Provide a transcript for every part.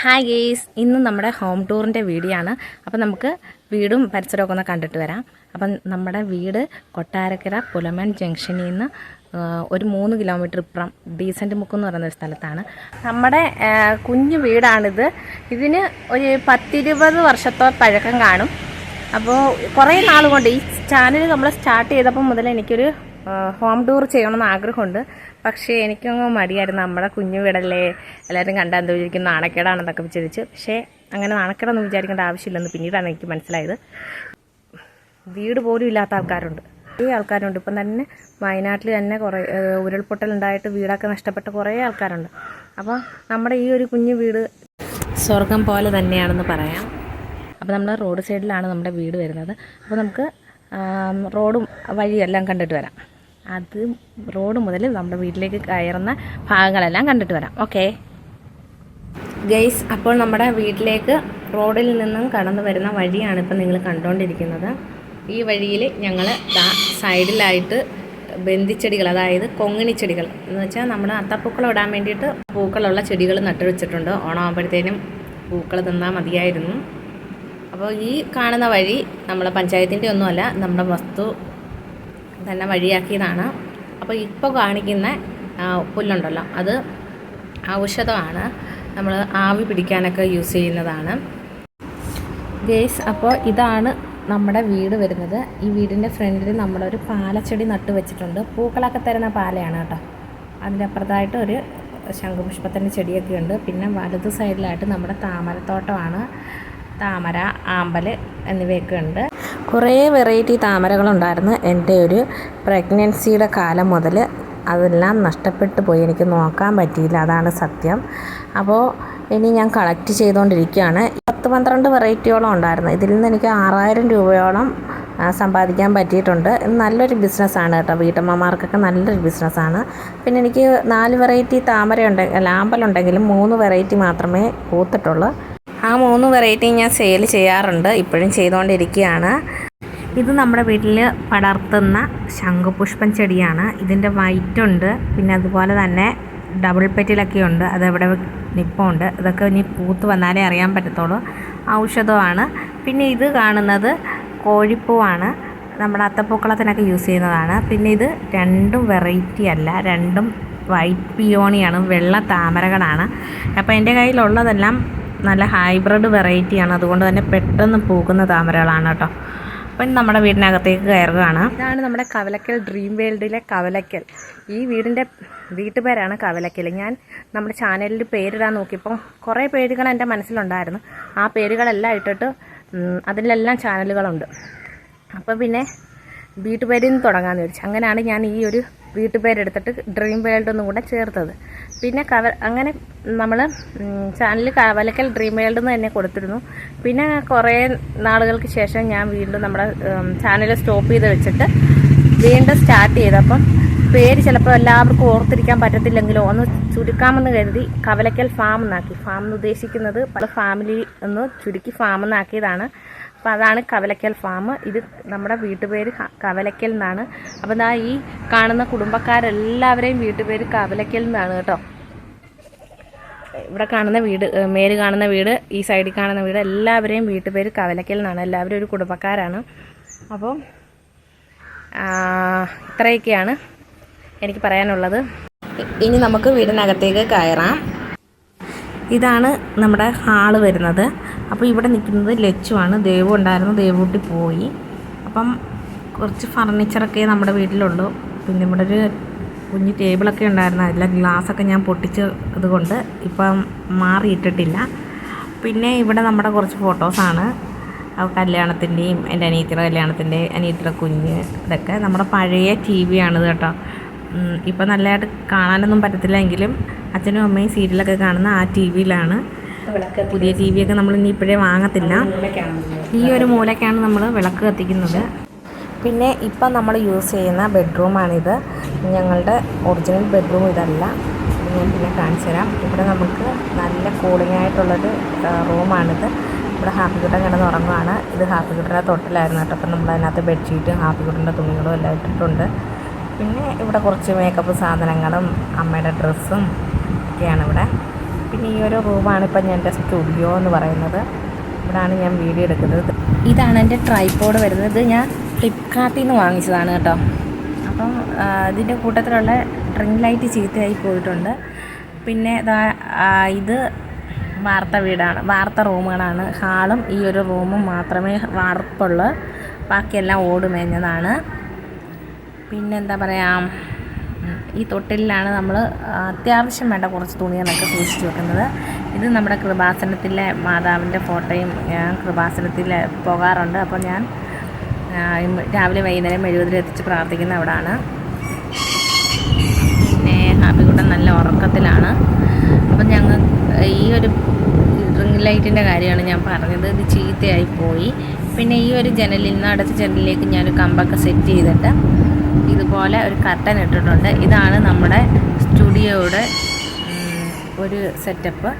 Hi guys ഇന്ന് നമ്മുടെ home ടൂറിന്റെ video ആണ്. അപ്പം നമുക്ക് വീടും പരിസരമൊക്കെ ഒന്ന് കണ്ടിട്ട് വരാം. അപ്പം നമ്മുടെ വീട് കൊട്ടാരക്കര പുലമൺ ജംഗ്ഷനിൽ നിന്ന് ഒരു മൂന്ന് കിലോമീറ്റർ ഇപ്പുറം ഡീസന്റ് മുക്ക് എന്ന് പറയുന്ന ഒരു സ്ഥലത്താണ്. നമ്മുടെ കുഞ്ഞു വീടാണിത്. ഇതിന് ഒരു പത്തിരുപത് വർഷത്തോ പഴക്കം കാണും. അപ്പോൾ കുറേ നാൾ കൊണ്ട് ഈ ചാനൽ നമ്മൾ സ്റ്റാർട്ട് ചെയ്തപ്പോൾ മുതൽ എനിക്കൊരു ഹോം ടൂർ ചെയ്യണമെന്ന് ആഗ്രഹമുണ്ട്. പക്ഷേ എനിക്കങ്ങ് മടിയായിരുന്നു. നമ്മുടെ കുഞ്ഞു വീടല്ലേ എല്ലാവരും കണ്ടാൽ എന്താ വിചാരിക്കും നാണക്കേടാണെന്നൊക്കെ വിചാരിച്ച്. പക്ഷേ അങ്ങനെ നാണക്കേടൊന്നും വിചാരിക്കേണ്ട ആവശ്യമില്ലെന്ന് പിന്നീടാണ് എനിക്ക് മനസ്സിലായത്. വീട് പോലും ഇല്ലാത്ത ആൾക്കാരുണ്ട്. കുറേ ആൾക്കാരുണ്ട്. ഇപ്പം തന്നെ വയനാട്ടിൽ തന്നെ കുറേ ഉരുൾപൊട്ടലുണ്ടായിട്ട് വീടൊക്കെ നഷ്ടപ്പെട്ട കുറേ ആൾക്കാരുണ്ട്. അപ്പോൾ നമ്മുടെ ഈ ഒരു കുഞ്ഞു വീട് സ്വർഗം പോലെ തന്നെയാണെന്ന് പറയാം. അപ്പോൾ നമ്മൾ റോഡ് സൈഡിലാണ് നമ്മുടെ വീട് വരുന്നത്. അപ്പോൾ നമുക്ക് റോഡും വഴിയും എല്ലാം കണ്ടിട്ട് വരാം. അത് റോഡ് മുതൽ നമ്മുടെ വീട്ടിലേക്ക് കയറുന്ന ഭാഗങ്ങളെല്ലാം കണ്ടിട്ട് വരാം. ഓക്കെ? ഗൈസ് അപ്പോൾ നമ്മുടെ വീട്ടിലേക്ക് റോഡിൽ നിന്നും കടന്നു വരുന്ന വഴിയാണ് ഇപ്പം നിങ്ങൾ കണ്ടുകൊണ്ടിരിക്കുന്നത് ഈ വഴിയിൽ ഞങ്ങൾ സൈഡിലായിട്ട് ബന്ധിച്ചെടികൾ അതായത് കൊങ്ങിണി ചെടികൾ എന്ന് വെച്ചാൽ നമ്മുടെ അത്തപ്പൂക്കൾ ഇടാൻ വേണ്ടിയിട്ട് പൂക്കളുള്ള ചെടികൾ നട്ടുവെച്ചിട്ടുണ്ട്. ഓണമാകുമ്പോഴത്തേനും പൂക്കൾ തന്നാൽ മതിയായിരുന്നു. അപ്പോൾ ഈ കാണുന്ന വഴി നമ്മളെ പഞ്ചായത്തിന്റെ ഒന്നുമല്ല നമ്മുടെ വസ്തു തന്നെ വഴിയാക്കിയതാണ്. അപ്പോൾ ഇപ്പോൾ കാണിക്കുന്ന പുല്ലുണ്ടല്ലോ അത് ഔഷധമാണ്. നമ്മൾ ആവി പിടിക്കാനൊക്കെ യൂസ് ചെയ്യുന്നതാണ്. ഗേസ് അപ്പോൾ ഇതാണ് നമ്മുടെ വീട് വരുന്നത്. ഈ വീടിന്റെ ഫ്രണ്ടിൽ നമ്മളൊരു പാലച്ചെടി നട്ടു വെച്ചിട്ടുണ്ട്. പൂക്കളൊക്കെ തരുന്ന പാലയാണ് കേട്ടോ. അതിന്റെ അപ്പുറത്തായിട്ട് ഒരു ശംഖുപുഷ്പത്തിന്റെ ചെടിയൊക്കെ ഉണ്ട്. പിന്നെ വലത് സൈഡിലായിട്ട് നമ്മുടെ താമരത്തോട്ടമാണ്. താമര ആമ്പൽ എന്നിവയൊക്കെ ഉണ്ട്. കുറേ വെറൈറ്റി താമരകളുണ്ടായിരുന്നു എന്റെ ഒരു പ്രഗ്നൻസിയുടെ കാലം മുതൽ. അതെല്ലാം നഷ്ടപ്പെട്ടു പോയി. എനിക്ക് നോക്കാൻ പറ്റിയില്ല. അതാണ് സത്യം. അപ്പോൾ ഇനി ഞാൻ കളക്ട് ചെയ്തുകൊണ്ടിരിക്കുകയാണ്. പത്ത് പന്ത്രണ്ട് വെറൈറ്റിയോളം ഉണ്ടായിരുന്നു. ഇതിൽ നിന്ന് എനിക്ക് ആറായിരം രൂപയോളം സമ്പാദിക്കാൻ പറ്റിയിട്ടുണ്ട്. നല്ലൊരു ബിസിനസ്സാണ് കേട്ടോ. വീട്ടമ്മമാർക്കൊക്കെ നല്ലൊരു ബിസിനസ്സാണ്. പിന്നെ എനിക്ക് നാല് വെറൈറ്റി താമര ഉണ്ടെങ്കിൽ ലാമ്പലുണ്ടെങ്കിലും മൂന്ന് വെറൈറ്റി മാത്രമേ പൂത്തിട്ടുള്ളൂ. ആ മൂന്ന് വെറൈറ്റി ഞാൻ സെയിൽ ചെയ്യാറുണ്ട്. ഇപ്പോഴും ചെയ്തുകൊണ്ടിരിക്കുകയാണ് ഇത് നമ്മുടെ വീട്ടിൽ പടർത്തുന്ന ശംഖുപുഷ്പം ചെടിയാണ്. ഇതിന്റെ വൈറ്റ് ഉണ്ട്. പിന്നെ അതുപോലെ തന്നെ ഡബിൾ പെറ്റിലൊക്കെ ഉണ്ട്. അതെവിടെ നിപ്പുണ്ട്. ഇതൊക്കെ ഇനി പൂത്ത് വന്നാലേ അറിയാൻ പറ്റത്തുള്ളൂ. ഔഷധമാണ്. പിന്നെ ഇത് കാണുന്നത് കോഴിപ്പൂവാണ്. നമ്മുടെ അത്തപ്പൂക്കളത്തിനൊക്കെ യൂസ് ചെയ്യുന്നതാണ്. പിന്നെ ഇത് രണ്ടും വെറൈറ്റി അല്ല. രണ്ടും വൈറ്റ് പിയോണിയാണ് വെള്ള താമരകളാണ്. അപ്പോൾ എന്റെ കയ്യിലുള്ളതെല്ലാം നല്ല ഹൈബ്രിഡ് വെറൈറ്റിയാണ് അതുകൊണ്ട് തന്നെ പെട്ടെന്ന് പൂക്കുന്ന താമരകളാണ് കേട്ടോ. അപ്പം നമ്മുടെ വീടിനകത്തേക്ക് കയറുകയാണ്. ഇതാണ് നമ്മുടെ കവലക്കൽ ഡ്രീം വേൾഡിലെ കവലക്കൽ. ഈ വീടിന്റെ വീട്ടുപേരാണ് കവലക്കൽ. ഞാൻ നമ്മുടെ ചാനലിൽ പേരിടാൻ നോക്കിയപ്പോൾ കുറേ പേരുകൾ എന്റെ മനസ്സിലുണ്ടായിരുന്നു. ആ പേരുകളെല്ലാം ഇട്ടിട്ട് അതിലെല്ലാം ചാനലുകളുണ്ട് അപ്പോൾ പിന്നെ വീട്ടുപേരിൽ നിന്ന് തുടങ്ങാമെന്ന് വിചാരിച്ചു. അങ്ങനെയാണ് ഞാൻ ഈ ഒരു വീട്ടുപേരെടുത്തിട്ട് ഡ്രീം വേൾഡ് ഒന്നും കൂടെ ചേർത്തത്. പിന്നെ കവ അങ്ങനെ നമ്മൾ ചാനൽ കവലക്കൽ ഡ്രീം വേൾഡ് എന്ന് തന്നെ കൊടുത്തിരുന്നു. പിന്നെ കുറേ നാളുകൾക്ക് ശേഷം ഞാൻ വീണ്ടും നമ്മുടെ ചാനൽ സ്റ്റോപ്പ് ചെയ്ത് വെച്ചിട്ട് വീണ്ടും സ്റ്റാർട്ട് ചെയ്തു. ചെയ്തപ്പം പേര് ചിലപ്പോൾ എല്ലാവർക്കും ഓർത്തിരിക്കാൻ പറ്റത്തില്ലെങ്കിലോ ഒന്ന് ചുരുക്കാമെന്ന് കരുതി കവലക്കൽ ഫാം എന്നാക്കി ഫാം എന്ന് ഉദ്ദേശിക്കുന്നത് പല ഫാമിലി എന്ന് ചുരുക്കി ഫാം എന്നാക്കിയതാണ് അപ്പോൾ അതാണ് കവലക്കൽ ഫാം ഇത് നമ്മുടെ വീട്ടുപേര് കവലക്കൽ എന്നാണ് അപ്പം ദാ ഈ കാണുന്ന കുടുംബക്കാരെല്ലാവരെയും വീട്ടുപേര് കവലക്കൽ എന്നാണ് കേട്ടോ. ഇവിടെ കാണുന്ന വീട് മേൽ കാണുന്ന വീട് ഈ സൈഡിൽ കാണുന്ന വീട് എല്ലാവരെയും വീട്ടുപേര് കവലക്കൽ എന്നാണ് എല്ലാവരും ഒരു കുടുംബക്കാരാണ്. അപ്പോൾ ഇത്രയൊക്കെയാണ് എനിക്ക് പറയാനുള്ളത്. ഇനി നമുക്ക് വീടിനകത്തേക്ക് കയറാം. ഇതാണ് നമ്മുടെ ഹാൾ വരുന്നത്. അപ്പോൾ ഇവിടെ നിൽക്കുന്നത് ലച്ചുവാണ്. ദേവു ഉണ്ടായിരുന്നു. ദേവൂട്ടി പോയി. അപ്പം കുറച്ച് ഫർണിച്ചറൊക്കെ നമ്മുടെ വീട്ടിലുള്ളൂ. പിന്നെ ഇവിടെ ഒരു കുഞ്ഞ് ടേബിളൊക്കെ ഉണ്ടായിരുന്നു. അതിലെ ഗ്ലാസ്സൊക്കെ ഞാൻ പൊട്ടിച്ച് ഇതുകൊണ്ട് ഇപ്പം മാറിയിട്ടിട്ടില്ല. പിന്നെ ഇവിടെ നമ്മുടെ കുറച്ച് ഫോട്ടോസാണ് കല്യാണത്തിന്റെയും എന്റെ അനിയത്തിയുടെ കല്യാണത്തിന്റെ അനിയത്തിയുടെ കുഞ്ഞ് ഇതൊക്കെ. നമ്മുടെ പഴയ ടി വി ആണിത് കേട്ടോ. ഇപ്പം നല്ലതായിട്ട് കാണാനൊന്നും പറ്റത്തില്ല എങ്കിലും അച്ഛനും അമ്മയും സീരിയലൊക്കെ കാണുന്ന ആ ടി വിയിലാണ് പുതിയ ടി വിയൊക്കെ നമ്മൾ ഇനി ഇപ്പോഴേ വാങ്ങത്തില്ല. ഈ ഒരു മൂലക്കാണ് നമ്മൾ വിളക്ക് കത്തിക്കുന്നത്. പിന്നെ ഇപ്പം നമ്മൾ യൂസ് ചെയ്യുന്ന ബെഡ്റൂമാണിത് ഞങ്ങളുടെ ഒറിജിനൽ ബെഡ്റൂം ഇതല്ല. ഇത് ഞാൻ പിന്നെ കാണിച്ചു തരാം. ഇവിടെ നമുക്ക് നല്ല കൂളിംഗ് ആയിട്ടുള്ളൊരു റൂമാണിത് ഇവിടെ ഹാപ്പി കുട്ടൻ കിടന്ന് ഉറങ്ങുവാണ്. ഇത് ഹാപ്പി കുട്ടന്റെ തൊട്ടിലായിരുന്നു കേട്ടോ. അപ്പം നമ്മൾ അതിനകത്ത് ബെഡ്ഷീറ്റും ഹാപ്പിക്കുട്ടന്റെ തുണികളും എല്ലാം ഇട്ടിട്ടുണ്ട്. പിന്നെ ഇവിടെ കുറച്ച് മേക്കപ്പ് സാധനങ്ങളും അമ്മയുടെ ഡ്രസ്സും ഒക്കെയാണ് ഇവിടെ. പിന്നെ ഈ ഒരു റൂമാണ് ഇപ്പം ഞാൻ എന്റെ സ്റ്റുഡിയോ എന്ന് പറയുന്നത്. ഇവിടാണ് ഞാൻ വീഡിയോ എടുക്കുന്നത്. ഇതാണ് എന്റെ ട്രൈപ്പോഡ് വരുന്നത്. ഞാൻ ഫ്ലിപ്കാർട്ടിൽ നിന്ന് വാങ്ങിച്ചതാണ് കേട്ടോ. അപ്പം ഇതിന്റെ കൂട്ടത്തിലുള്ള ഡ്രിങ്ക് ലൈറ്റ് ചീത്തയായി പോയിട്ടുണ്ട്. പിന്നെ ഇത് വാർത്ത വീടാണ് വാർത്ത റൂമുകളാണ്. ഹാളും ഈ ഒരു റൂമും മാത്രമേ വാർപ്പുള്ളൂ. ബാക്കിയെല്ലാം ഓടുമേഞ്ഞതാണ്. പിന്നെന്താ പറയുക ഈ തൊട്ടിലാണ് നമ്മൾ അത്യാവശ്യം വേണ്ട കുറച്ച് തുണികളൊക്കെ സൂക്ഷിച്ച് വെക്കുന്നത്. ഇത് നമ്മുടെ കൃപാസനത്തിലെ മാതാവിന്റെ ഫോട്ടോയും ഞാൻ കൃപാസനത്തിൽ പോകാറുണ്ട്. അപ്പോൾ ഞാൻ രാവിലെ വൈകുന്നേരം എഴുപതിൽ എത്തിച്ച് പ്രാർത്ഥിക്കുന്ന അവിടാണ്. പിന്നെ ഹാപ്പിക്കുട്ടൻ നല്ല ഉറക്കത്തിലാണ്. അപ്പം ഞങ്ങൾ ഈ ഒരു റിംഗ് ലൈറ്റിന്റെ കാര്യമാണ് ഞാൻ പറഞ്ഞത്. ഇത് ചീത്തയായി പോയി. പിന്നെ ഈ ഒരു ജനലിൽ നിന്ന് അടുത്ത ജനലിലേക്ക് ഞാനൊരു കമ്പൊക്കെ സെറ്റ് ചെയ്തിട്ട് ഇതുപോലെ ഒരു കർട്ടൻ ഇട്ടിട്ടുണ്ട്. ഇതാണ് നമ്മുടെ സ്റ്റുഡിയോയുടെ ഒരു സെറ്റപ്പ്.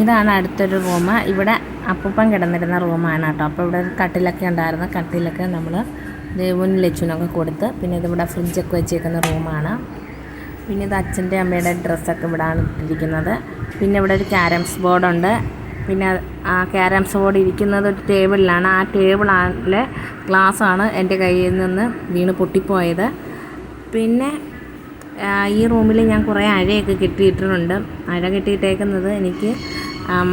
ഇതാണ് അടുത്തൊരു റൂം. ഇവിടെ അപ്പൂപ്പൻ കിടന്നിരുന്ന റൂമാണ് കേട്ടോ. അപ്പോൾ ഇവിടെ ഒരു കട്ടിലൊക്കെ ഉണ്ടായിരുന്നു. കട്ടിലൊക്കെ നമ്മൾ ദേവുനും ലച്ചുനൊക്കെ കൊടുത്ത് പിന്നെ ഇതിവിടെ ഫ്രിഡ്ജൊക്കെ വെച്ചേക്കുന്ന റൂമാണ്. പിന്നെ ഇത് അച്ഛന്റെ അമ്മയുടെ ഡ്രസ്സൊക്കെ ഇവിടെയാണ് ഇട്ടിരിക്കുന്നത്. പിന്നെ ഇവിടെ ഒരു ക്യാരംസ് ബോർഡുണ്ട്. പിന്നെ ആ ക്യാരംസ് ബോർഡ് ഇരിക്കുന്നത് ഒരു ടേബിളിലാണ്. ആ ടേബിളിലെ ഗ്ലാസ്സാണ് എന്റെ കയ്യിൽ നിന്ന് വീണ് പൊട്ടിപ്പോയത്. പിന്നെ ഈ റൂമിൽ ഞാൻ കുറേ അഴയൊക്കെ കെട്ടിയിട്ടിട്ടുണ്ട്. അഴ കെട്ടിയിട്ടേക്കുന്നത് എനിക്ക്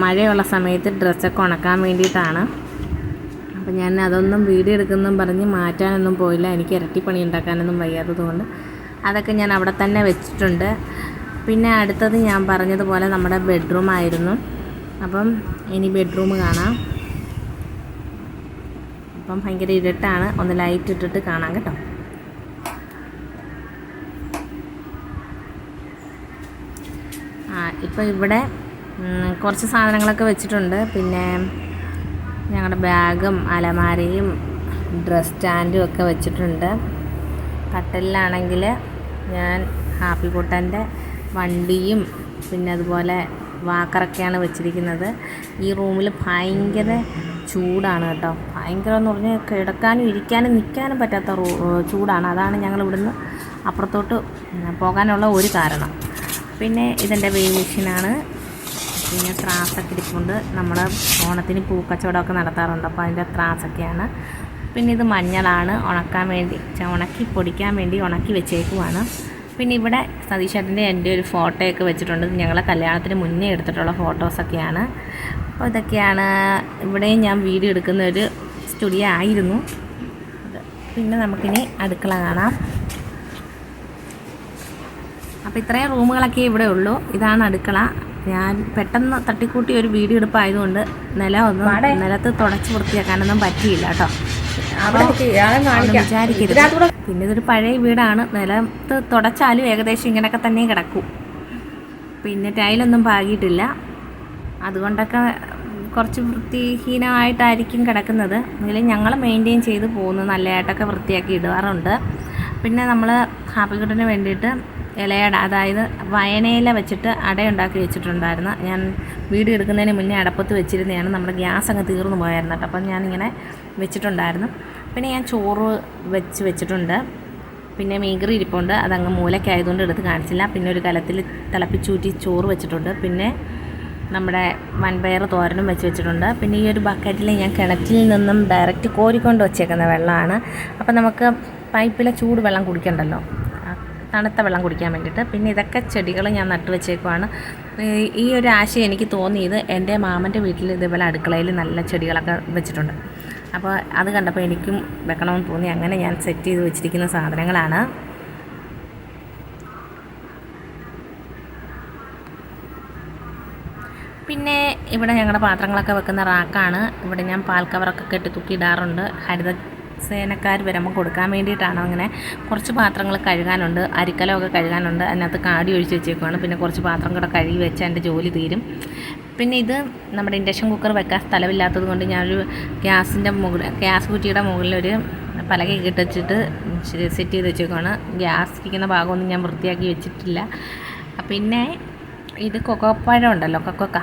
മഴയുള്ള സമയത്ത് ഡ്രസ്സൊക്കെ ഉണക്കാൻ വേണ്ടിയിട്ടാണ്. അപ്പം ഞാൻ അതൊന്നും വീഡിയോ എടുക്കുന്നും പറഞ്ഞ് മാറ്റാനൊന്നും പോയില്ല. എനിക്ക് ഇരട്ടിപ്പണി പണി ഉണ്ടാക്കാനൊന്നും വയ്യാത്തതുകൊണ്ട് അതൊക്കെ ഞാൻ അവിടെ തന്നെ വെച്ചിട്ടുണ്ട്. പിന്നെ അടുത്തത് ഞാൻ പറഞ്ഞതുപോലെ നമ്മുടെ ബെഡ്റൂം ആയിരുന്നു അപ്പം ഇനി ബെഡ്റൂം കാണാം. അപ്പം ഭയങ്കര ഇരുട്ടാണ്. ഒന്ന് ലൈറ്റ് ഇട്ടിട്ട് കാണാം കേട്ടോ. ആ ഇപ്പോൾ ഇവിടെ കുറച്ച് സാധനങ്ങളൊക്കെ വെച്ചിട്ടുണ്ട്. പിന്നെ ഞങ്ങളുടെ ബാഗും അലമാരയും ഡ്രസ് സ്റ്റാൻഡും ഒക്കെ വെച്ചിട്ടുണ്ട്. കട്ടലിലാണെങ്കിൽ ഞാൻ ഹാപ്പി കൂട്ടന്റെ വണ്ടിയും പിന്നെ അതുപോലെ വാക്കറൊക്കെയാണ് വെച്ചിരിക്കുന്നത്. ഈ റൂമിൽ ഭയങ്കര ചൂടാണ് കേട്ടോ. ഭയങ്കര എന്ന് പറഞ്ഞാൽ കിടക്കാനും ഇരിക്കാനും നിൽക്കാനും പറ്റാത്ത ചൂടാണ്. അതാണ് ഞങ്ങൾ ഇവിടുന്ന് അപ്പുറത്തോട്ട് പോകാനുള്ള ഒരു കാരണം. പിന്നെ ഇതെന്റെ വെയിൽ മെഷീനാണ്. പിന്നെ ത്രാസൊക്കെ ഇരിപ്പുണ്ട്. നമ്മൾ ഓണത്തിന് പൂക്കച്ചവടമൊക്കെ നടത്താറുണ്ട്. അപ്പോൾ അതിന്റെ ത്രാസൊക്കെയാണ്. പിന്നെ ഇത് മഞ്ഞളാണ്. ഉണക്കാൻ വേണ്ടി ഉണക്കി പൊടിക്കാൻ വേണ്ടി ഉണക്കി വെച്ചേക്കുവാണ്. പിന്നെ ഇവിടെ സതീഷേട്ടന്റെ എന്റെ ഒരു ഫോട്ടോയൊക്കെ വെച്ചിട്ടുണ്ട്. ഞങ്ങളെ കല്യാണത്തിന് മുന്നേ എടുത്തിട്ടുള്ള ഫോട്ടോസൊക്കെയാണ്. അപ്പോൾ ഇതൊക്കെയാണ്. ഇവിടെയും ഞാൻ വീഡിയോ എടുക്കുന്ന ഒരു സ്റ്റുഡിയോ ആയിരുന്നു പിന്നെ നമുക്കിനി അടുക്കള കാണാം. അപ്പോൾ ഇത്രയും റൂമുകളൊക്കെ ഇവിടെ ഉള്ളൂ. ഇതാണ് അടുക്കള. ഞാൻ പെട്ടെന്ന് തട്ടിക്കൂട്ടി ഒരു വീഡിയോ എടുപ്പായതുകൊണ്ട് നില ഒന്നും നിലത്ത് തുടച്ച് വൃത്തിയാക്കാനൊന്നും പറ്റിയില്ല കേട്ടോ. വിചാരിക്കരുത്. പിന്നെ ഇതൊരു പഴയ വീടാണ്. നിലത്ത് തുടച്ചാലും ഏകദേശം ഇങ്ങനെയൊക്കെ തന്നെ കിടക്കും. പിന്നെ ടൈലൊന്നും പാകിയിട്ടില്ല. അതുകൊണ്ടൊക്കെ കുറച്ച് വൃത്തിഹീനമായിട്ടായിരിക്കും കിടക്കുന്നത്. എങ്കിലും ഞങ്ങൾ മെയിന്റെയിൻ ചെയ്ത് പോകുന്നു. നല്ലതായിട്ടൊക്കെ വൃത്തിയാക്കി ഇടാറുണ്ട് പിന്നെ നമ്മൾ ഹാപ്പിക്കുട്ടിന് വേണ്ടിയിട്ട് ഇലയട അതായത് വയനയില വെച്ചിട്ട് അടയുണ്ടാക്കി വെച്ചിട്ടുണ്ടായിരുന്നു. ഞാൻ വീഡിയോ എടുക്കുന്നതിന് മുന്നേ അടപ്പത്ത് വെച്ചിരുന്നതാണ്. നമ്മുടെ ഗ്യാസ് അങ്ങ് തീർന്നു പോയായിരുന്നു കേട്ടോ. അപ്പം ഞാനിങ്ങനെ വെച്ചിട്ടുണ്ടായിരുന്നു. പിന്നെ ഞാൻ ചോറ് വെച്ച് വെച്ചിട്ടുണ്ട്. പിന്നെ മീൻകറി ഇരിപ്പുണ്ട്. അതങ്ങ് മൂലക്കായതുകൊണ്ട് എടുത്ത് കാണിച്ചില്ല. പിന്നെ ഒരു കലത്തിൽ തിളപ്പിച്ചൂറ്റി ചോറ് വെച്ചിട്ടുണ്ട്. പിന്നെ നമ്മുടെ വൻപയർ തോരനും വെച്ച് വെച്ചിട്ടുണ്ട്. പിന്നെ ഈ ഒരു ബക്കറ്റിൽ ഞാൻ കിണറ്റിൽ നിന്നും ഡയറക്റ്റ് കോരിക്കൊണ്ട് വച്ചേക്കുന്ന വെള്ളമാണ്. അപ്പോൾ നമുക്ക് പൈപ്പിലെ ചൂട് വെള്ളം കുടിക്കണ്ടല്ലോ? തണുത്ത വെള്ളം കുടിക്കാൻ വേണ്ടിയിട്ട്. പിന്നെ ഇതൊക്കെ ചെടികൾ ഞാൻ നട്ടു വെച്ചേക്കുവാണ്. ഈ- ഒരു ആശയം എനിക്ക് തോന്നിയത് എന്റെ മാമന്റെ വീട്ടിൽ ഇതേപോലെ അടുക്കളയിൽ നല്ല ചെടികളൊക്കെ വെച്ചിട്ടുണ്ട്. അപ്പോൾ അത് കണ്ടപ്പോൾ എനിക്കും വെക്കണമെന്ന് തോന്നി. അങ്ങനെ ഞാൻ സെറ്റ് ചെയ്ത് വെച്ചിരിക്കുന്ന സാധനങ്ങളാണ്. പിന്നെ ഇവിടെ ഞങ്ങളുടെ പാത്രങ്ങളൊക്കെ വെക്കുന്ന റാക്കാണ്. ഇവിടെ ഞാൻ പാൽ കവറൊക്കെ കെട്ടി തൂക്കിയിടാറുണ്ട് ഹരിത സേനക്കാർ വരുമ്പോൾ കൊടുക്കാൻ വേണ്ടിയിട്ടാണ് അങ്ങനെ കുറച്ച് പാത്രങ്ങൾ കഴുകാനുണ്ട്. അരിക്കലമൊക്കെ കഴുകാനുണ്ട്. അതിനകത്ത് കാടി ഒഴിച്ച് വെച്ചേക്കുവാണ്. പിന്നെ കുറച്ച് പാത്രം കൂടെ കഴുകി വെച്ചാൽ എന്റെ ജോലി തീരും. പിന്നെ ഇത് നമ്മുടെ ഇൻഡക്ഷൻ കുക്കർ വെക്കാൻ സ്ഥലമില്ലാത്തത് കൊണ്ട് ഞാനൊരു ഗ്യാസിന്റെ മുകളിൽ ഗ്യാസ് കുറ്റിയുടെ മുകളിലൊരു പലക കെട്ടി വെച്ചിട്ട് സെറ്റ് ചെയ്ത് വെച്ചേക്കുവാണ്. ഗ്യാസ് ഇരിക്കുന്ന ഭാഗമൊന്നും ഞാൻ വൃത്തിയാക്കി വെച്ചിട്ടില്ല. പിന്നെ ഇത് കൊക്കോപ്പഴം ഉണ്ടല്ലോ കൊക്കോക്ക.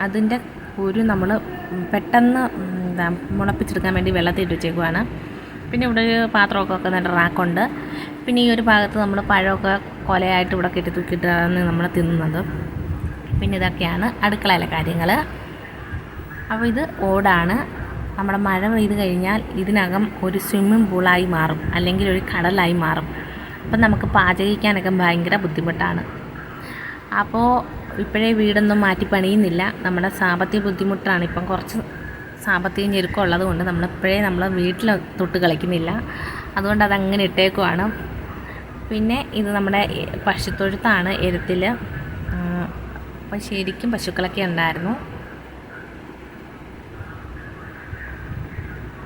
അതിന്റെ ഒരു നമ്മൾ പെട്ടെന്ന് എന്താ മുളപ്പിച്ചെടുക്കാൻ വേണ്ടി വെള്ളത്തിൽ ഇട്ട് വെച്ചേക്കുവാണ്. പിന്നെ ഇവിടെ ഒരു പാത്രമൊക്കെ വെക്കുന്ന റാക്കുണ്ട്. പിന്നെ ഈ ഒരു ഭാഗത്ത് നമ്മൾ പഴമൊക്കെ കൊലയായിട്ട് ഇവിടെ കെട്ടി തൂക്കിയിട്ടാണ് നമ്മൾ തിന്നുന്നത്. പിന്നെ ഇതൊക്കെയാണ് അടുക്കളയിലെ കാര്യങ്ങൾ. അപ്പോൾ ഇത് ഓടാണ്. നമ്മുടെ മഴ പെയ്ത് കഴിഞ്ഞാൽ ഇതിനകം ഒരു സ്വിമ്മിംഗ് പൂളായി മാറും. അല്ലെങ്കിൽ ഒരു കടലായി മാറും. അപ്പം നമുക്ക് പാചകിക്കാനൊക്കെ ഭയങ്കര ബുദ്ധിമുട്ടാണ്. അപ്പോൾ ഇപ്പോഴേ വീടൊന്നും മാറ്റി പണിയുന്നില്ല. നമ്മുടെ സാമ്പത്തിക ബുദ്ധിമുട്ടാണ്. ഇപ്പം കുറച്ച് സാമ്പത്തിക ഞെരുക്കം ഉള്ളത് കൊണ്ട് നമ്മളിപ്പോഴേ നമ്മൾ വീട്ടിൽ തൊട്ട് കളിക്കുന്നില്ല. അതുകൊണ്ട് അതങ്ങനെ ഇട്ടേക്കുവാണ്. പിന്നെ ഇത് നമ്മുടെ പശുത്തൊഴുത്താണ് എരുത്തിൽ. അപ്പം ശരിക്കും പശുക്കളൊക്കെ ഉണ്ടായിരുന്നു.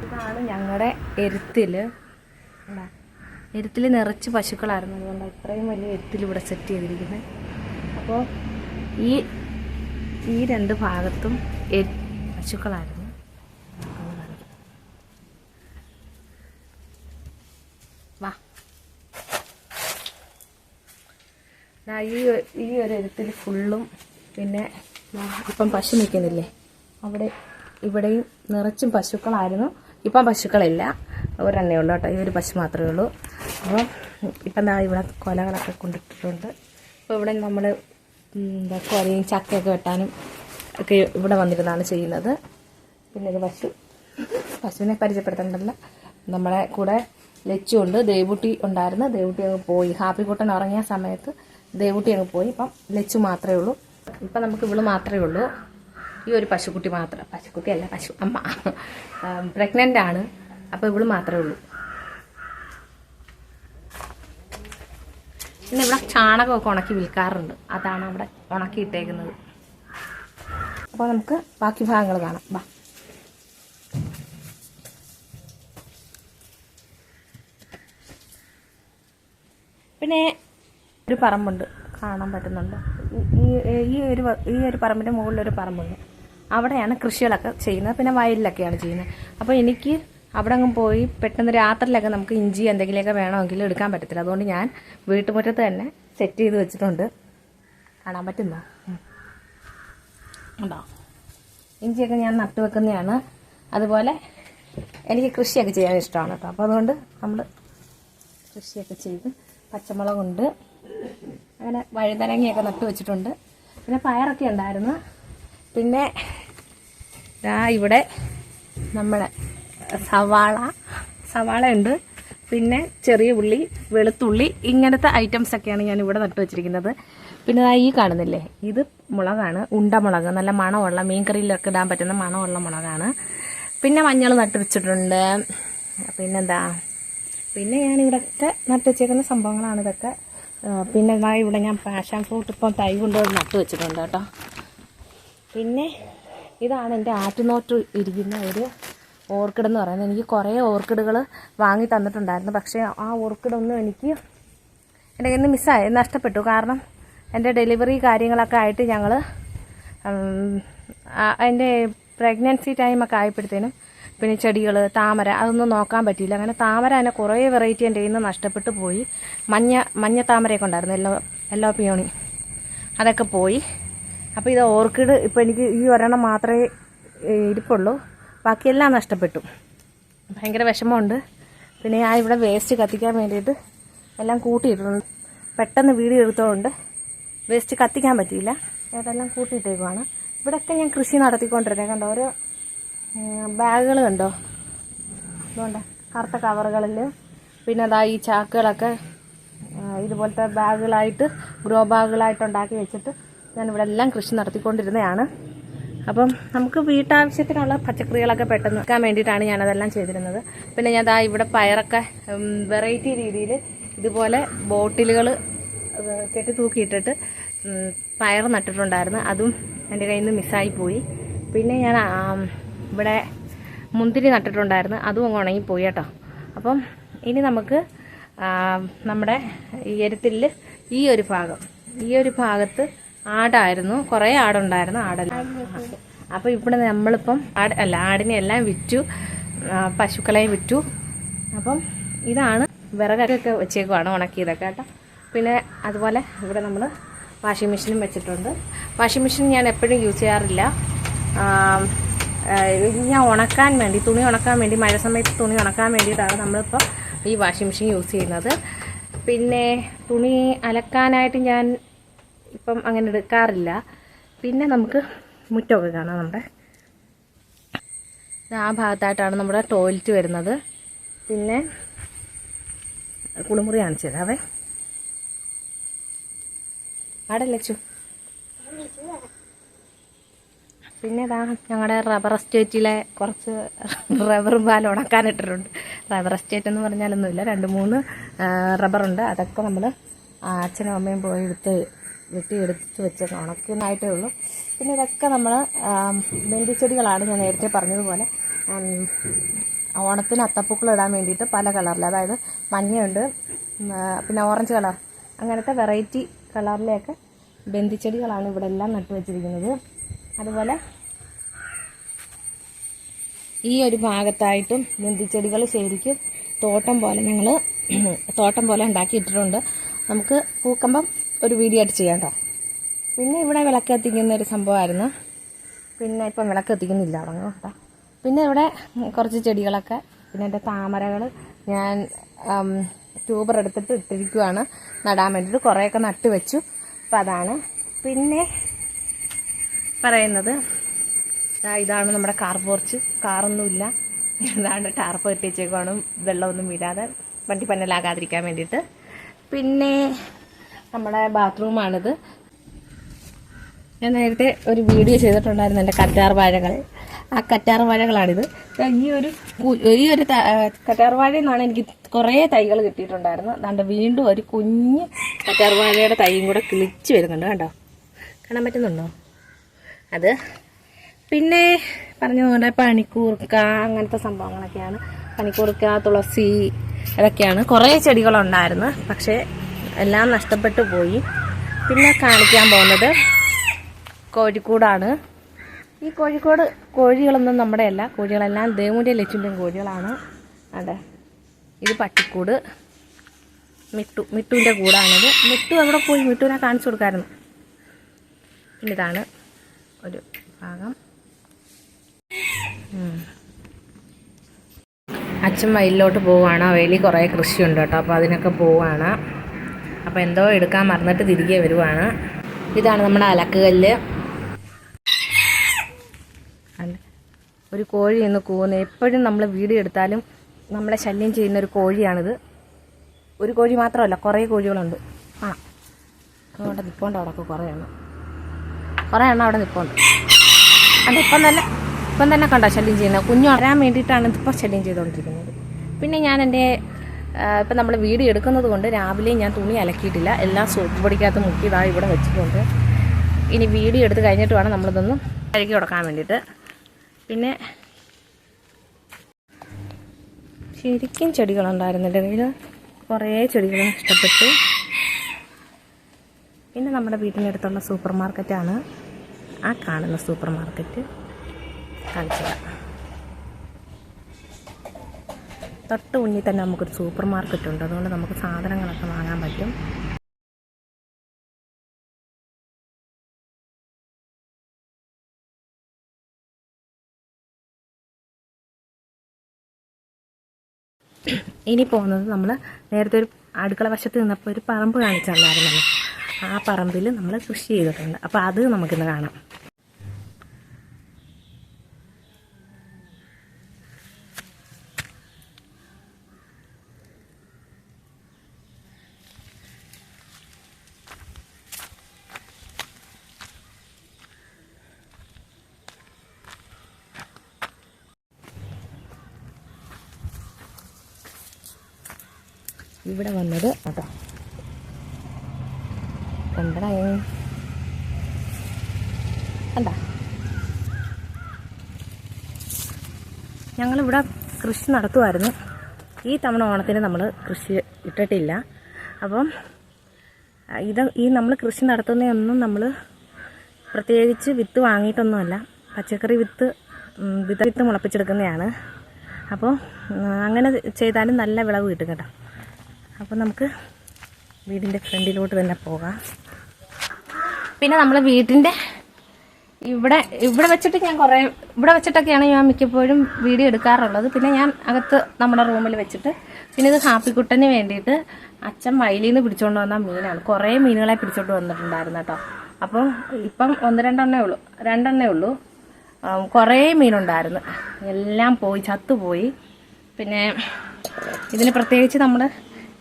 ഇതാണ് ഞങ്ങളുടെ എരുത്തിൽ. എരുത്തിൽ നിറച്ച് പശുക്കളായിരുന്നു. അതുകൊണ്ട് ഇത്രയും വലിയ എരുത്തിൽ ഇവിടെ സെറ്റ് ചെയ്തിരിക്കുന്നത്. അപ്പോൾ ഈ ഈ രണ്ട് ഭാഗത്തും പശുക്കളായിരുന്നു. വാ. ഈ ഈ ഒരു എരുത്തിൽ ഫുള്ളും പിന്നെ ഇപ്പം പശു നിൽക്കുന്നില്ലേ? അവിടെ ഇവിടെയും നിറച്ചും പശുക്കളായിരുന്നു. ഇപ്പം പശുക്കളില്ല. ഒരെണ്ണേ ഉള്ളൂ കേട്ടോ. ഈ ഒരു പശു മാത്രമേ ഉള്ളൂ. അപ്പം ഇപ്പം ഇവിടെ കൊലകളൊക്കെ കൊണ്ടിട്ടിട്ടുണ്ട്. അപ്പോൾ ഇവിടെ നമ്മൾ എന്താ കൊലയും ചക്കയൊക്കെ വെട്ടാനും ഒക്കെ ഇവിടെ വന്നിരുന്നാണ് ചെയ്യുന്നത്. പിന്നെ ഒരു പശു പശുവിനെ പരിചയപ്പെടുത്തേണ്ടല്ല നമ്മളെ കൂടെ ലച്ചുണ്ട് ദേവുട്ടി ഉണ്ടായിരുന്നു. ദേവുട്ടി അങ്ങ് പോയി. ഹാപ്പി കുട്ടൻ ഉറങ്ങിയ സമയത്ത് ദേവുട്ടി അങ്ങ് പോയി. ഇപ്പം ലച്ചു മാത്രമേ ഉള്ളൂ. ഇപ്പം നമുക്ക് ഇവൾ മാത്രമേ ഉള്ളൂ. ഈ ഒരു പശുക്കുട്ടി മാത്രം. പശുക്കുട്ടി അല്ല പശു അമ്മ. പ്രഗ്നന്റ് ആണ്. അപ്പോൾ ഇവൾ മാത്രമേ ഉള്ളൂ. പിന്നെ ഇവിടെ ചാണകമൊക്കെ ഉണക്കി വിൽക്കാറുണ്ട്. അതാണ് അവിടെ ഉണക്കി ഇട്ടേക്കുന്നത്. അപ്പോൾ നമുക്ക് ബാക്കി ഭാഗങ്ങൾ കാണാം. വാ പിന്നെ ഒരു പറമ്പുണ്ട്. കാണാൻ പറ്റുന്നുണ്ട്. ഈ- ഈ ഒരു ഈ ഒരു പറമ്പിന്റെ മുകളിലൊരു പറമ്പുണ്ട്. അവിടെയാണ് കൃഷികളൊക്കെ ചെയ്യുന്നത്. പിന്നെ വയലിലൊക്കെയാണ് ചെയ്യുന്നത്. അപ്പോൾ എനിക്ക് അവിടെ അങ്ങ് പോയി പെട്ടെന്ന് രാത്രിയിലൊക്കെ നമുക്ക് ഇഞ്ചി എന്തെങ്കിലുമൊക്കെ വേണമെങ്കിൽ എടുക്കാൻ പറ്റത്തില്ല. അതുകൊണ്ട് ഞാൻ വീട്ടുമുറ്റത്ത് തന്നെ സെറ്റ് ചെയ്ത് വെച്ചിട്ടുണ്ട്. കാണാൻ പറ്റുന്നോ. ഉണ്ടോ? ഇഞ്ചിയൊക്കെ ഞാൻ നട്ടു വെക്കുന്നതാണ്. അതുപോലെ എനിക്ക് കൃഷിയൊക്കെ ചെയ്യാൻ ഇഷ്ടമാണ് കേട്ടോ. അപ്പോൾ അതുകൊണ്ട് നമ്മൾ കൃഷിയൊക്കെ ചെയ്ത് പച്ചമുളകുണ്ട്. അങ്ങനെ വഴുതനങ്ങയൊക്കെ നട്ടു വെച്ചിട്ടുണ്ട്. പിന്നെ പയറൊക്കെ ഉണ്ടായിരുന്നു. പിന്നെ ഇവിടെ നമ്മുടെ സവാള. സവാള ഉണ്ട്. പിന്നെ ചെറിയ ഉള്ളി വെളുത്തുള്ളി ഇങ്ങനത്തെ ഐറ്റംസ് ഒക്കെയാണ് ഞാൻ ഇവിടെ നട്ടു വെച്ചിരിക്കുന്നത്. പിന്നെ ഈ കാണുന്നില്ലേ? ഇത് മുളകാണ്. ഉണ്ടമുളക്. നല്ല മണമുള്ള മീൻകറിയിലൊക്കെ ഇടാൻ പറ്റുന്ന മണമുള്ള മുളകാണ്. പിന്നെ മഞ്ഞൾ നട്ടു വെച്ചിട്ടുണ്ട്. പിന്നെന്താ പിന്നെ ഞാൻ ഇവിടെയൊക്കെ നട്ടു വെച്ചേക്കുന്ന സംഭവങ്ങളാണ് ഇതൊക്കെ. പിന്നെ ഇവിടെ ഞാൻ പാഷൻ ഫ്രൂട്ട് ഇപ്പം തൈ കൊണ്ടുപോയി നട്ടു വെച്ചിട്ടുണ്ട് കേട്ടോ. പിന്നെ ഇതാണ് എന്റെ ആറ്റുനോട്ട് ഇരിക്കുന്ന ഒരു ഓർക്കിഡ് എന്ന് പറയുന്നത്. എനിക്ക് കുറേ ഓർക്കിഡുകൾ വാങ്ങി തന്നിട്ടുണ്ടായിരുന്നു. പക്ഷേ ആ ഓർക്കിഡൊന്നും എനിക്ക് എന്റെ കയ്യിൽ നിന്ന് മിസ്സായി നഷ്ടപ്പെട്ടു. കാരണം എന്റെ ഡെലിവറി കാര്യങ്ങളൊക്കെ ആയിട്ട് ഞങ്ങൾ എന്റെ പ്രഗ്നൻസി ടൈമൊക്കെ ആയപ്പോഴത്തേനും പിന്നെ ചെടികൾ താമര അതൊന്നും നോക്കാൻ പറ്റിയില്ല. അങ്ങനെ താമര തന്നെ കുറേ വെറൈറ്റി എന്റെ കയ്യിൽ നിന്ന് നഷ്ടപ്പെട്ടു പോയി. മഞ്ഞ മഞ്ഞ താമരയൊക്കെ ഉണ്ടായിരുന്നു എല്ലോ എല്ലോ പിയോണി. അതൊക്കെ പോയി. അപ്പോൾ ഇത് ഓർക്കിഡ് ഇപ്പോൾ എനിക്ക് ഈ ഒരെണ്ണം മാത്രമേ ഇരിപ്പുള്ളൂ. ബാക്കിയെല്ലാം നഷ്ടപ്പെട്ടു. ഭയങ്കര വിഷമമുണ്ട്. പിന്നെ ഞാൻ ഇവിടെ വേസ്റ്റ് കത്തിക്കാൻ വേണ്ടിയിട്ട് എല്ലാം കൂട്ടിയിട്ടുണ്ട്. പെട്ടെന്ന് വീട് എടുത്തതുകൊണ്ട് വേസ്റ്റ് കത്തിക്കാൻ പറ്റിയില്ല. അതെല്ലാം കൂട്ടിയിട്ടേക്കുവാണ്. ഇവിടെയൊക്കെ ഞാൻ കൃഷി നടത്തിക്കൊണ്ടിരുന്നത് കണ്ടോ ഓരോ ബാഗുകൾ കണ്ടോ? അതുകൊണ്ട് കറുത്ത കവറുകളിൽ പിന്നെ അതാ ഈ ചാക്കുകളൊക്കെ ഇതുപോലത്തെ ബാഗുകളായിട്ട് ഗ്രോ ബാഗുകളായിട്ട് ഉണ്ടാക്കി വെച്ചിട്ട് ഞാൻ ഇവിടെ എല്ലാം കൃഷി നടത്തിക്കൊണ്ടിരുന്നതാണ്. അപ്പം നമുക്ക് വീട്ടാവശ്യത്തിനുള്ള പച്ചക്കറികളൊക്കെ പെട്ടെന്ന് വെക്കാൻ വേണ്ടിയിട്ടാണ് ഞാനതെല്ലാം ചെയ്തിരുന്നത്. പിന്നെ ഞാൻ ദാ ഇവിടെ പയറൊക്കെ വെറൈറ്റി രീതിയിൽ ഇതുപോലെ ബോട്ടിലുകൾ കെട്ടി തൂക്കിയിട്ടിട്ട് പയർ നട്ടിട്ടുണ്ടായിരുന്നു. അതും എന്റെ കയ്യിൽ നിന്ന് മിസ്സായി പോയി. പിന്നെ ഞാൻ ഇവിടെ മുന്തിരി നട്ടിട്ടുണ്ടായിരുന്നു. അതും അങ്ങ് ഉണങ്ങിപ്പോയി കേട്ടോ. അപ്പം ഇനി നമുക്ക് നമ്മുടെ എരുത്തിൽ ഈ ഒരു ഭാഗം. ഈ ഒരു ഭാഗത്ത് ആടായിരുന്നു. കുറേ ആടുണ്ടായിരുന്നു ആടല്ല. അപ്പോൾ ഇവിടെ നമ്മളിപ്പം ആട് അല്ല ആടിനെ എല്ലാം വിറ്റു പശുക്കളെയും വിറ്റു. അപ്പം ഇതാണ് വിറകൊക്കെ വെച്ചേക്കുവാണ് ഉണക്കിയതൊക്കെ കേട്ടോ. പിന്നെ അതുപോലെ ഇവിടെ നമ്മൾ വാഷിംഗ് മെഷീനും വെച്ചിട്ടുണ്ട്. വാഷിംഗ് മെഷീൻ ഞാൻ എപ്പോഴും യൂസ് ചെയ്യാറില്ല. ഞാൻ ഉണക്കാൻ വേണ്ടി തുണി ഉണക്കാൻ വേണ്ടി മഴ സമയത്ത് തുണി ഉണക്കാൻ വേണ്ടിയിട്ടാണ് നമ്മളിപ്പോൾ ഈ വാഷിംഗ് മെഷീൻ യൂസ് ചെയ്യുന്നത്. പിന്നെ തുണി അലക്കാനായിട്ട് ഞാൻ ഇപ്പം അങ്ങനെ എടുക്കാറില്ല. പിന്നെ നമുക്ക് മുറ്റമൊക്കെ കാണാം നമ്മുടെ. ആ ഭാഗത്തായിട്ടാണ് നമ്മുടെ ടോയ്ലറ്റ് വരുന്നത്. പിന്നെ കുളിമുറി കാണിച്ചു തരാവേ. അവിടെ ലച്ചു. പിന്നെ ഇതാ ഞങ്ങളുടെ റബ്ബർ എസ്റ്റേറ്റിലെ കുറച്ച് റബ്ബർ പാൽ ഉണക്കാനിട്ടിട്ടുണ്ട്. റബ്ബർ എസ്റ്റേറ്റ് എന്ന് പറഞ്ഞാലൊന്നുമില്ല. രണ്ട് മൂന്ന് റബ്ബറുണ്ട് അതൊക്കെ നമ്മൾ അച്ഛനും അമ്മയും പോയി എടുത്ത് വെട്ടി വെച്ച ഉണക്കാനായിട്ടേ ഉള്ളൂ. പിന്നെ ഇതൊക്കെ നമ്മൾ വെണ്ടിച്ചെടികളാണ് ഞാൻ നേരത്തെ പറഞ്ഞതുപോലെ. ഓണത്തിന് അത്തപ്പൂക്കൾ ഇടാൻ വേണ്ടിയിട്ട് പല കളറിൽ അതായത് മഞ്ഞയുണ്ട് പിന്നെ ഓറഞ്ച് കളർ. അങ്ങനത്തെ വെറൈറ്റി കളറിലെയൊക്കെ ബന്ധിച്ചെടികളാണ് ഇവിടെ എല്ലാം നട്ടു വെച്ചിരിക്കുന്നത് അതുപോലെ ഈ ഒരു ഭാഗത്തായിട്ടും ബന്ധിച്ചെടികൾ ശരിക്കും തോട്ടം പോലെ ഞങ്ങൾ തോട്ടം പോലെ ഉണ്ടാക്കിയിട്ടിട്ടുണ്ട്. നമുക്ക് പൂക്കമ്പം ഒരു വീഡിയോ ആയിട്ട് ചെയ്യാം കേട്ടോ പിന്നെ ഇവിടെ വിളക്ക് കത്തിക്കുന്ന ഒരു സംഭവമായിരുന്നു. പിന്നെ ഇപ്പം വിളക്ക് എത്തിക്കുന്നില്ല അവിടെ. കേട്ടോ പിന്നെ ഇവിടെ കുറച്ച് ചെടികളൊക്കെ പിന്നെ എന്റെ താമരകൾ ഞാൻ ട്യൂബർ എടുത്തിട്ട് ഇട്ടിരിക്കുവാണ്. നടാൻ വേണ്ടിയിട്ട് കുറേയൊക്കെ നട്ട് വെച്ചു. അപ്പം അതാണ്. പിന്നെ പറയുന്നത് ഇതാണ് നമ്മുടെ കാർ പോർച്ച്. കാറൊന്നുമില്ല. ഇതാണ് ടാർപ്പ് കെട്ടിച്ചേക്കുവാണ് വെള്ളമൊന്നും വീഴാതെ വണ്ടി പന്നലാകാതിരിക്കാൻ വേണ്ടിയിട്ട്. പിന്നെ നമ്മുടെ ബാത്റൂമാണിത്. ഞാൻ നേരത്തെ ഒരു വീഡിയോ ചെയ്തിട്ടുണ്ടായിരുന്നു എന്റെ കറ്റാർ വാഴകൾ. ആ കറ്റാർ വാഴകളാണിത്. ഈ ഒരു ഈ ഒരു കറ്റാർ വാഴയിൽ നിന്നാണ് എനിക്ക് കുറേ തൈകൾ കിട്ടിയിട്ടുണ്ടായിരുന്നു. അതുകൊണ്ട് വീണ്ടും ഒരു കുഞ്ഞ് കറ്റാർ വാഴയുടെ തൈയും കൂടെ കിളിച്ച് വരുന്നുണ്ട് കണ്ടോ? കാണാൻ പറ്റുന്നുണ്ടോ? അത് പിന്നെ പറഞ്ഞതുകൊണ്ട് പണിക്കൂർക്ക അങ്ങനത്തെ സംഭവങ്ങളൊക്കെയാണ്. പണിക്കൂർക്ക തുളസി അതൊക്കെയാണ് കുറേ ചെടികളുണ്ടായിരുന്നു. പക്ഷേ എല്ലാം നഷ്ടപ്പെട്ടു പോയി. പിന്നെ കാണിക്കാൻ പോകുന്നത് കോഴിക്കോടാണ്. ഈ കോഴിക്കോട് കോഴികളൊന്നും നമ്മുടെ അല്ല കോഴികളെല്ലാം ദേവുന്റെ ലച്ചുന്റെയും കോഴികളാണ്. അതെ. ഇത് പട്ടിക്കൂട്. മിട്ടു മിട്ടുവിന്റെ കൂടാണിത്. മിട്ടു അവിടെ പോയി? മിട്ടുവിനെ കാണിച്ചു കൊടുക്കാമായിരുന്നു പിന്നെ ഇതാണ് ഒരു ഭാഗം. അച്ഛൻ വയലിലോട്ട് പോവുകയാണ്. വയലിൽ കുറേ കൃഷിയുണ്ട് കേട്ടോ. അപ്പോൾ അതിനൊക്കെ പോവുകയാണ്. അപ്പോൾ എന്തോ എടുക്കാൻ മറന്നിട്ട് തിരികെ വരുവാണ്. ഇതാണ് നമ്മുടെ അലക്കുകല്ല്. അല്ല, ഒരു കോഴി എന്ന് കൂവുന്നത് എപ്പോഴും നമ്മൾ വീട് എടുത്താലും നമ്മളെ ശല്യം ചെയ്യുന്ന ഒരു കോഴിയാണിത്. ഒരു കോഴി മാത്രമല്ല കുറേ കോഴികളുണ്ട്. ആ അതുകൊണ്ട് നിൽപ്പുണ്ട് അവിടെയൊക്കെ കുറേ എണ്ണം. കുറേ എണ്ണം അവിടെ നിൽപ്പുണ്ട് അത് ഇപ്പം തന്നെ ഇപ്പം തന്നെ കണ്ടോ ശല്യം ചെയ്യുന്നത്? കുഞ്ഞു വരാൻ വേണ്ടിയിട്ടാണ് ഇതിപ്പോൾ ശല്യം ചെയ്തുകൊണ്ടിരിക്കുന്നത് പിന്നെ ഞാൻ എന്റെ ഇപ്പം നമ്മൾ വീഡിയോ എടുക്കുന്നത് കൊണ്ട് രാവിലെ ഞാൻ തുണി അലക്കിയിട്ടില്ല. എല്ലാം സോപ്പ് പൊടിക്കകത്ത് മുക്കിയതാ ഇവിടെ വെച്ചിട്ടുണ്ട്. ഇനി വീഡിയോ എടുത്ത് കഴിഞ്ഞിട്ട് വേണം നമ്മളിതൊന്ന് കഴുകി കൊടുക്കാൻ വേണ്ടിയിട്ട്. പിന്നെ ശരിക്കും ചെടികളുണ്ടായിരുന്നില്ല. എന്റെ കുറേ ചെടികൾ ഇഷ്ടപ്പെട്ടു പിന്നെ നമ്മുടെ വീട്ടിനടുത്തുള്ള സൂപ്പർ മാർക്കറ്റാണ് ആ കാണുന്ന സൂപ്പർ മാർക്കറ്റ് കാണിച്ചത് തൊട്ട് മുന്നിൽ തന്നെ നമുക്കൊരു സൂപ്പർ മാർക്കറ്റ് ഉണ്ട്. അതുകൊണ്ട് നമുക്ക് സാധനങ്ങളൊക്കെ വാങ്ങാൻ പറ്റും. ഇനി പോകുന്നത് നമ്മൾ നേരത്തെ ഒരു അടുക്കള വശത്ത് നിന്നപ്പോൾ ഒരു പറമ്പ് കാണിച്ചിട്ടുണ്ടായിരുന്നല്ലോ ആ പറമ്പിൽ നമ്മൾ കൃഷി ചെയ്തിട്ടുണ്ട്. അപ്പോൾ അത് നമുക്കിന്ന് കാണാം. ഇവിടെ വന്നത് അതാ. കണ്ടടാ കണ്ട? ഞങ്ങളിവിടെ കൃഷി നടത്തുമായിരുന്നു ഈ തവണ ഓണത്തിന് നമ്മൾ കൃഷി ഇട്ടിട്ടില്ല. അപ്പം ഇത് ഈ നമ്മൾ കൃഷി നടത്തുന്നതൊന്നും നമ്മൾ പ്രത്യേകിച്ച് വിത്ത് വാങ്ങിയിട്ടൊന്നുമല്ല. പച്ചക്കറി വിത്ത് ഉം, വിത വിത്ത് മുളപ്പിച്ചെടുക്കുന്നതാണ്. അപ്പോൾ അങ്ങനെ ചെയ്താലും നല്ല വിളവ് കിട്ടും കേട്ടോ. അപ്പോൾ നമുക്ക് വീടിന്റെ ഫ്രണ്ടിലോട്ട് തന്നെ പോകാം. പിന്നെ നമ്മൾ വീട്ടിന്റെ ഇവിടെ ഇവിടെ വെച്ചിട്ട് ഞാൻ കുറേ ഇവിടെ വെച്ചിട്ടൊക്കെയാണ് ഞാൻ മിക്കപ്പോഴും വീഡിയോ എടുക്കാറുള്ളത്. പിന്നെ ഞാൻ അകത്ത് നമ്മുടെ റൂമിൽ വെച്ചിട്ട് പിന്നെ ഇത് ഹാപ്പിക്കുട്ടന് വേണ്ടിയിട്ട് അച്ഛൻ വയലിൽ നിന്ന് പിടിച്ചുകൊണ്ട് വന്ന മീനാണ്. കുറേ മീനുകളെ പിടിച്ചോണ്ട് വന്നിട്ടുണ്ടായിരുന്നു കേട്ടോ. അപ്പം ഇപ്പം ഒന്ന് രണ്ടെണ്ണേ ഉള്ളൂ രണ്ടെണ്ണേ ഉള്ളൂ. കുറേ മീനുണ്ടായിരുന്നു. എല്ലാം പോയി ചത്തുപോയി. പിന്നെ ഇതിന് പ്രത്യേകിച്ച് നമ്മൾ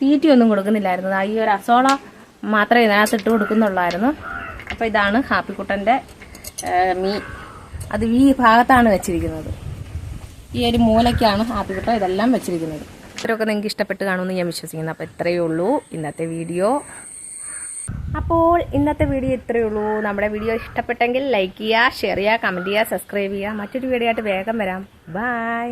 തീറ്റയൊന്നും കൊടുക്കുന്നില്ലായിരുന്നു. ഈ ഒരു അസോള മാത്രമേ ഇതിനകത്ത് ഇട്ട് കൊടുക്കുന്നുള്ളായിരുന്നു. അപ്പോൾ ഇതാണ് ഹാപ്പിക്കുട്ടന്റെ മീൻ അത് ഈ ഭാഗത്താണ് വെച്ചിരിക്കുന്നത്. ഈ ഒരു മൂലയ്ക്കാണ് ഹാപ്പിക്കുട്ട ഇതെല്ലാം വെച്ചിരിക്കുന്നത്. ഇത്രയൊക്കെ നിങ്ങൾക്ക് ഇഷ്ടപ്പെട്ട് കാണുമെന്ന് ഞാൻ വിശ്വസിക്കുന്നു. അപ്പോൾ ഇത്രയേ ഉള്ളൂ. ഇന്നത്തെ വീഡിയോ. അപ്പോൾ ഇന്നത്തെ വീഡിയോ ഇത്രയേ ഉള്ളൂ. നമ്മുടെ വീഡിയോ ഇഷ്ടപ്പെട്ടെങ്കിൽ ലൈക്ക് ചെയ്യുക ഷെയർ ചെയ്യുക കമന്റ് ചെയ്യുക സബ്സ്ക്രൈബ് ചെയ്യുക. മറ്റൊരു വീഡിയോ ആയിട്ട് വേഗം വരാം. ബൈ